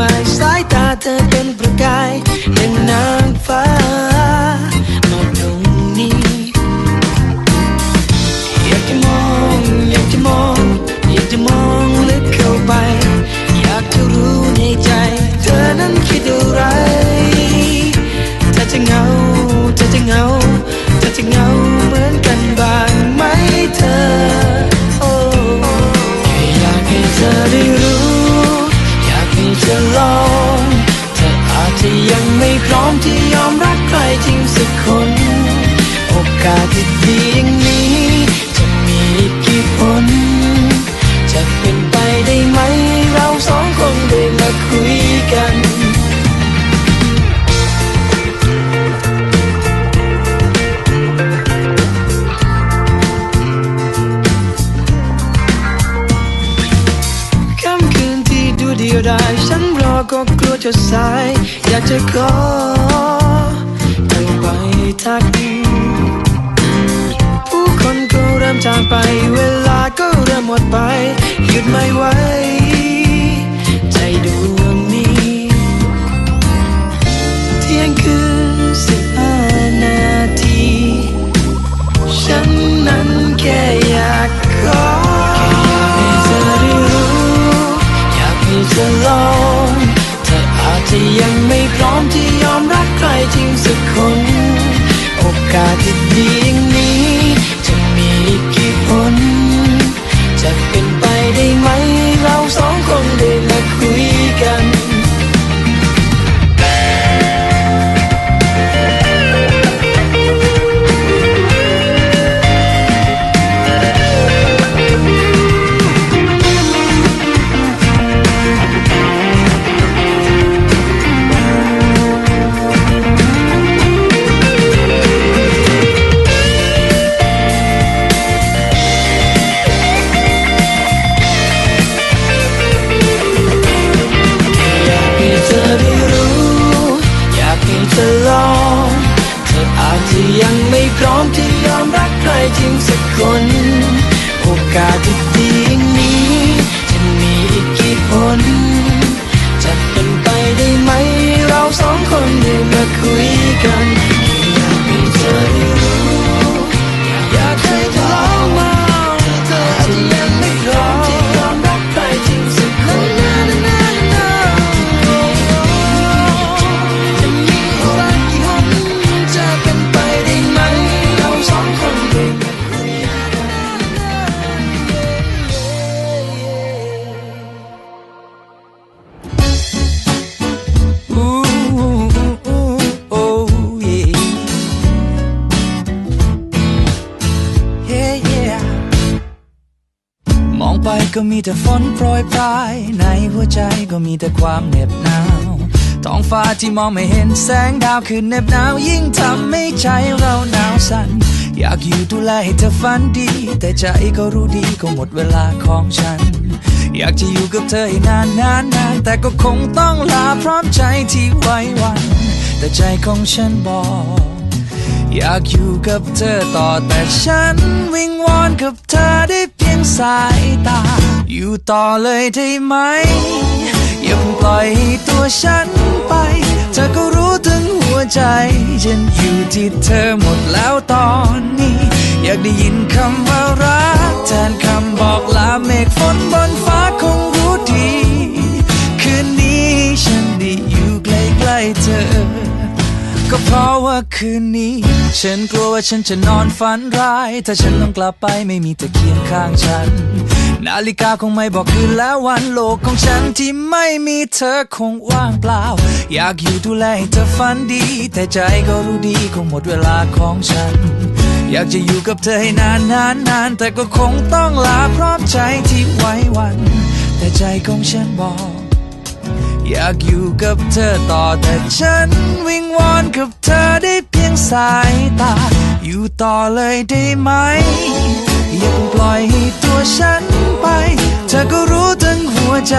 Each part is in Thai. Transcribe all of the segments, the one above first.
ม ก็กลัวจะสาย อยากจะขอเธอไปทัก ผู้คนก็เริ่มจางไป เวลาก็เริ่มหมดไป หยุดไม่ไหว ใจดวงนี้ เที่ยงคืนสิบห้านาที ฉันนั้นแค่ ทิ้งสักคน โอกาสที่ จริงสักคน โอกาสที่ดีอย่างนี้ จะมีอีกกี่คนจะเป็นไปได้ไหม เราสองคนได้มาคุยกัน ก็มีแต่ฝนโปรยปลาย ในหัวใจก็มีแต่ความเหน็บหนาวท้องฟ้าที่มองไม่เห็นแสงดาวคือเหน็บหนาวยิ่งทำให้ใจเราหนาวสั่นอยากอยู่ดูแลให้เธอฝันดี แต่ใจก็รู้ดีก็หมดเวลาของฉัน อยากจะอยู่กับเธอให้นานนานนานแต่ก็คงต้องลาพร้อมใจที่ไว้วัน แต่ใจของฉันบอกอยากอยู่กับเธอต่อแต่ฉันวิงวอนกับเธอได้เพียง สายตา อยู่ต่อเลยได้ไหม อย่าเพิ่งปล่อยให้ตัวฉันไป เธอก็รู้ถึงหัวใจ ฉันอยู่ที่เธอหมดแล้วตอนนี้ อยากได้ยินคำว่ารักแทนคำบอกลาเมฆฝนบนฟ้า ก็เพราะว่าคืนนี้ ฉันกลัวว่าฉันจะนอนฝันร้าย ถ้าฉันต้องกลับไปไม่มีเธอเคียงข้างฉัน นาฬิกาคงไม่บอกคืนแล้ววันโลกของฉันที่ไม่มีเธอคงว่างเปล่า อยากอยู่ดูแลให้เธอฝันดี แต่ใจก็รู้ดีคงหมดเวลาของฉัน อยากจะอยู่กับเธอให้นานนานนานแต่ก็คงต้องลาพร้อมใจที่ไว้วัน แต่ใจของฉันบอก อยากอยู่กับเธอต่อแต่ฉันวิงวอน กับเธอได้เพียงสายตา อยู่ต่อเลยได้ไหม อย่าเพิ่งปล่อยให้ตัวฉันไป เธอก็รู้ทั้งหัวใจ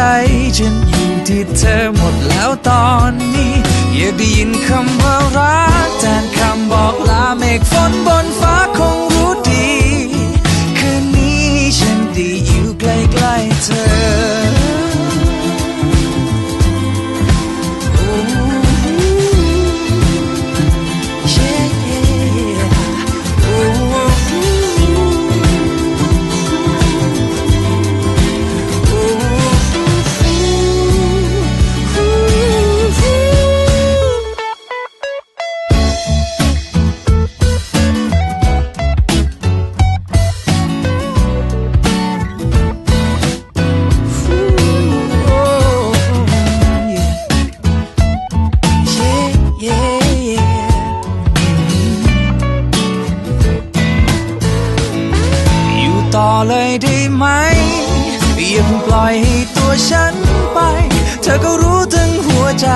ฉันอยู่ที่เธอหมดแล้วตอนนี้ อยากได้ยินคำว่ารักแทนคำบอกลาเมฆฝนบนฟ้า ล่อยให้ตัวฉันไป เธอก็รู้ถึงหัวใจ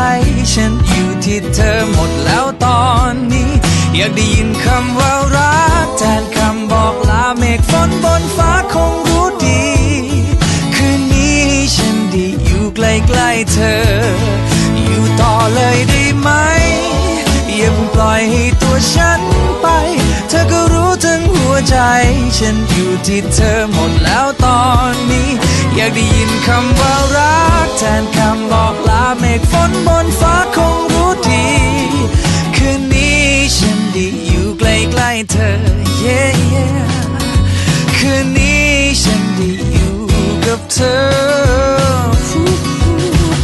ฉันอยู่ที่เธอหมดแล้วตอนนี้ อยากได้ยินคำว่ารักแทนคำบอกลาเมฆฝนบนฟ้าคงรู้ดี คืนนี้ฉันได้อยู่ใกล้ๆเธออยู่ต่อ ฉันอยู่ที่เธอหมดแล้วตอนนี้ อยากได้ยินคำว่ารักแทนคำบอกลาเมฆฝนบนฟ้าคงรู้ดี คืนนี้ฉันได้อยู่ใกล้ๆเธอ yeah, yeah คืนนี้ฉันได้อยู่กับเธอ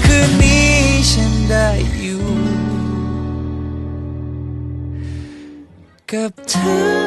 คืนนี้ฉันได้อยู่ กับเธอ